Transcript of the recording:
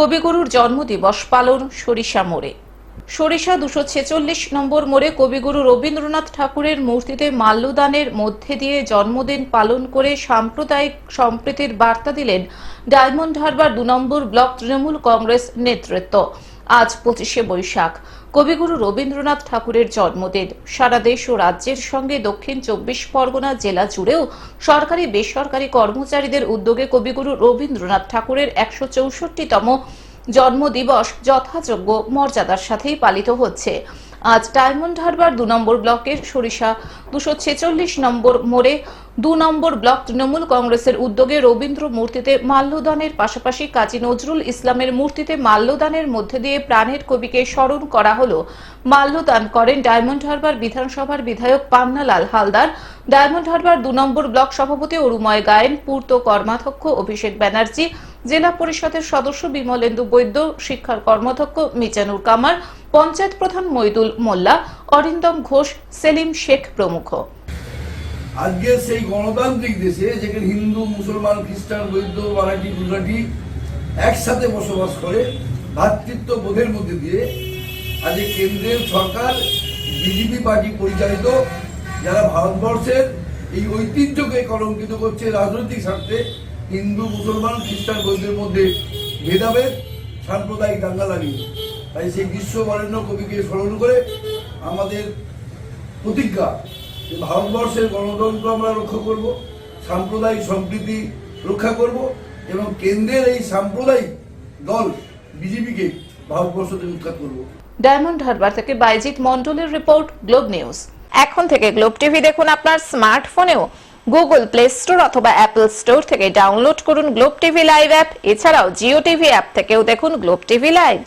কবিগুরুর জন্মদিবস পালন সরিষা মোড়ে। সরিষা দুশো ছেচল্লিশ নম্বর মোড়ে কবিগুরু রবীন্দ্রনাথ ঠাকুরের মূর্তিতে মাল্যদানের মধ্যে দিয়ে জন্মদিন পালন করে সাম্প্রদায়িক সম্প্রীতির বার্তা দিলেন ডায়মন্ড হারবার দু নম্বর ব্লক তৃণমূল কংগ্রেস নেতৃত্ব। আজ পঁচিশে বৈশাখ। কবিগুরু রবীন্দ্রনাথ ঠাকুরের জন্মদিন। সারা দেশ ও রাজ্যের সঙ্গে দক্ষিণ চব্বিশ পরগনা জেলা জুড়েও সরকারি বেসরকারি কর্মচারীদের উদ্যোগে কবিগুরু রবীন্দ্রনাথ ঠাকুরের একশো চৌষট্টিতম জন্মদিবস যথাযোগ্য মর্যাদার সাথেই পালিত হচ্ছে। আজ ডায়মন্ড হারবার দু নম্বর ব্লকের সরিষা, দুশো ছেচল্লিশ নম্বর মোড়ে দু নম্বর ব্লক তৃণমূল কংগ্রেসের উদ্যোগে রবীন্দ্র মূর্তিতে মাল্যদানের পাশাপাশি কাজী নজরুল ইসলামের মূর্তিতে মাল্যদানের মধ্যে দিয়ে প্রাণের কবিকে স্মরণ করা হলো। মাল্যদান করেন ডায়মন্ড হারবার বিধানসভার বিধায়ক পান্নালাল হালদার। ডায়মন্ড হারবার দু নম্বর ব্লক সভাপতি অরুময় গায়েন, পূর্ত কর্মাধ্যক্ষ অভিষেক ব্যানার্জি, জেলা পরিষদের সদস্য বিমলেন্দু বৈদ্য, শিক্ষার কর্মাধ্যক্ষ মিজানুর কামার পঞ্চায়েত প্রধান মইদুল মোল্লা, অরিন্দম ঘোষ, সেলিম শেখ প্রমুখ। আজকে সেই গণতান্ত্রিক দেশে যেখানে হিন্দু, মুসলমান, খ্রিস্টান বৈদ্য মারাঠি, গুজরাটি একসাথে বসবাস করে, ভ্রাতৃত্ব বোধের মধ্যে দিয়ে আজকে কেন্দ্রের সরকার, বিজেপি পার্টি পরিচালিত, যারা ভারতবর্ষের এই ঐতিহ্যকে কলঙ্কিত করছে রাজনৈতিক স্বার্থে, হিন্দু, মুসলমান, খ্রিস্টান বৈদ্যের মধ্যে ভেদাভেদ, সাম্প্রদায়িক দাঙ্গা লাগিয়ে তাই সেই বিশ্ব বরেণ্য কবিকে স্মরণ করে আমাদের প্রতিজ্ঞা যে ভারতবর্ষের গণতন্ত্র আমরা রক্ষা করব, সাম্প্রদায়িক সম্প্রীতি রক্ষা করব এবং কেন্দ্রের এই সাম্প্রদায়িক দল বিজেপিকে ভারতবর্ষ থেকে উৎখাত করব। ডায়মন্ড হারবার থেকে বাইজিৎ মন্ডলের রিপোর্ট, গ্লোব নিউজ। এখন থেকে গ্লোব টিভি দেখুন আপনার স্মার্টফোনেও। গুগল প্লে স্টোর অথবা অ্যাপল স্টোর থেকে ডাউনলোড করুন গ্লোব টিভি লাইভ অ্যাপ। এছাড়াও জিও টিভি অ্যাপ থেকেও দেখুন গ্লোব টিভি লাইভ।